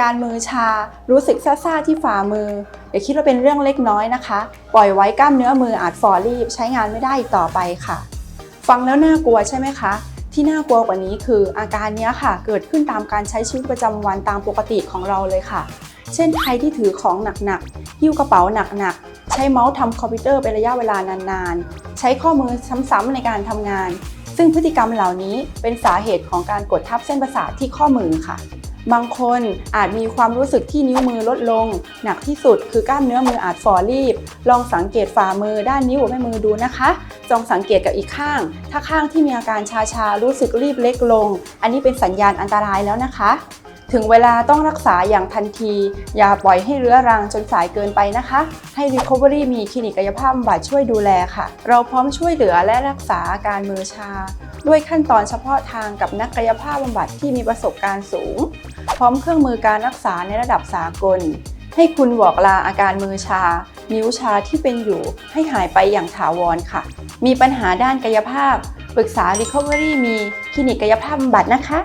การมือชา รู้สึกซ่าๆที่ฝ่ามือ อย่าคิดว่าเป็นเรื่องเล็กน้อยนะคะ ปล่อยไว้กล้ามเนื้อมืออาจฝ่อรีบ ใช้งานไม่ได้อีกต่อไปค่ะ ฟังแล้วน่ากลัวใช่ไหมคะ ที่น่ากลัวกว่านี้คืออาการนี้ค่ะ เกิดขึ้นตามการใช้ชีวิตประจำวันตามปกติของเราเลยค่ะ เช่นใครที่ถือของหนักๆหิ้วกระเป๋าหนักๆ ใช้เมาส์ทำคอมพิวเตอร์เป็นระยะเวลานานๆ ใช้ข้อมือซ้ำๆในการทำงานซึ่งพฤติกรรมเหล่านี้เป็นสาเหตุของการกดทับเส้นประสาทที่ข้อมือค่ะ บางคนอาจมีความรู้สึกที่นิ้วมือลดลง หนักที่สุดคือกล้ามเนื้อมืออาจฝ่อรีบ ลองสังเกตฝ่ามือด้านนิ้วแม่มือดูนะคะจองสังเกตกับอีกข้าง ถ้าข้างที่มีอาการชาๆรู้สึกรีบเล็กลง อันนี้เป็นสัญญาณอันตรายแล้วนะคะ ถึงเวลาต้องรักษาอย่างทันที อย่าปล่อยให้เรื้อรังจนสายเกินไปนะคะ ให้ Recovery มีคลินิกกายภาพบำบัดช่วยดูแลค่ะ เราพร้อมช่วยเหลือและรักษาอาการมือชา ด้วยขั้นตอนเฉพาะทางกับนักกายภาพบำบัดที่มีประสบการณ์สูง พร้อมเครื่องมือการรักษาในระดับสากล ให้คุณบอกลาอาการมือชา นิ้วชาที่เป็นอยู่ ให้หายไปอย่างถาวรค่ะ มีปัญหาด้านกายภาพ ปรึกษา Recovery มีคลินิกกายภาพบำบัดนะคะ